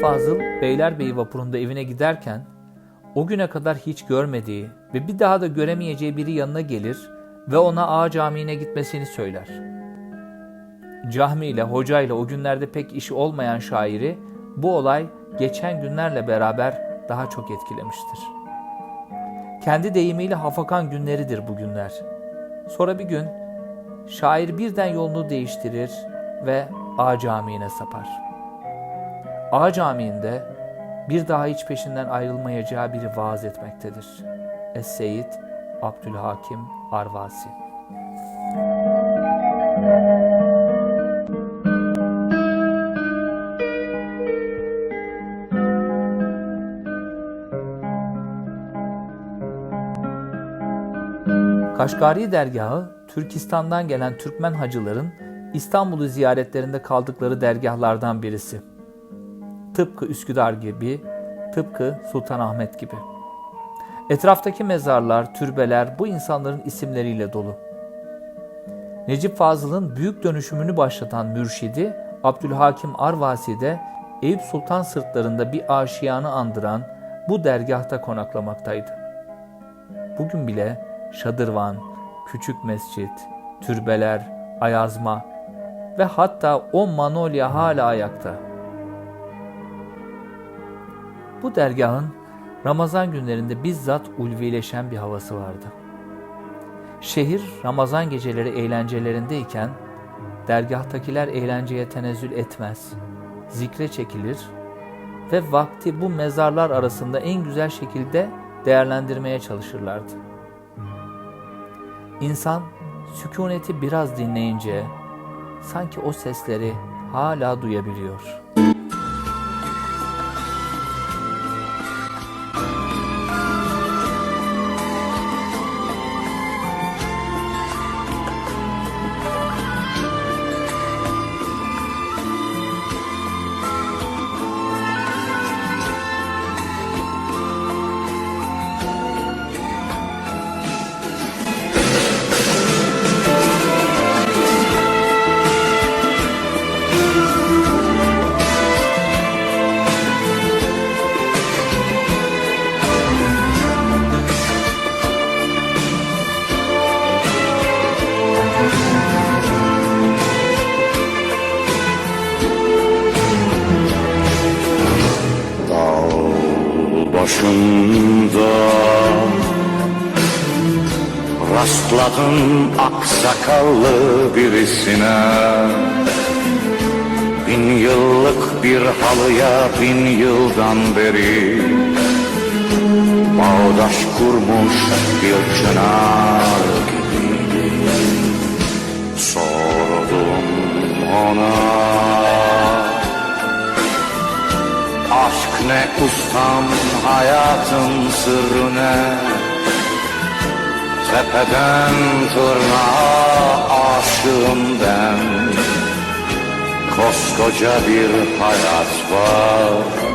Fazıl Beylerbeyi vapurunda evine giderken o güne kadar hiç görmediği ve bir daha da göremeyeceği biri yanına gelir ve ona Ağa Camii'ne gitmesini söyler. Cahmi ile hoca ile o günlerde pek işi olmayan şairi bu olay geçen günlerle beraber daha çok etkilemiştir. Kendi deyimiyle hafakan günleridir bu günler. Sonra bir gün şair birden yolunu değiştirir ve Ağa Camii'ne sapar. Ağa Camii'nde bir daha hiç peşinden ayrılmayacağı biri vaaz etmektedir. Es-Seyyid Abdülhakim Arvasi Kaşgari dergahı, Türkistan'dan gelen Türkmen hacıların İstanbul'u ziyaretlerinde kaldıkları dergahlardan birisi. Tıpkı Üsküdar gibi, tıpkı Sultanahmet gibi. Etraftaki mezarlar, türbeler bu insanların isimleriyle dolu. Necip Fazıl'ın büyük dönüşümünü başlatan mürşidi Abdülhakim Arvasi de Eyüp Sultan sırtlarında bir aşiyanı andıran bu dergahta konaklamaktaydı. Bugün bile şadırvan, küçük mescit, türbeler, ayazma ve hatta o manolya hala ayakta. Bu dergahın Ramazan günlerinde bizzat ulvileşen bir havası vardı. Şehir Ramazan geceleri eğlencelerindeyken dergahtakiler eğlenceye tenezzül etmez, zikre çekilir ve vakti bu mezarlar arasında en güzel şekilde değerlendirmeye çalışırlardı. İnsan sükuneti biraz dinleyince sanki o sesleri hala duyabiliyor. Rastladım aksakallı birisine. Bin yıllık bir halıya bin yıldan beri Bağdaş kurmuş bir çınar gibiydi Sordum ona. Aşk ne ustam hayatın sırrı ne Tepeden tırnağa aşığım ben. Koskoca bir hayat var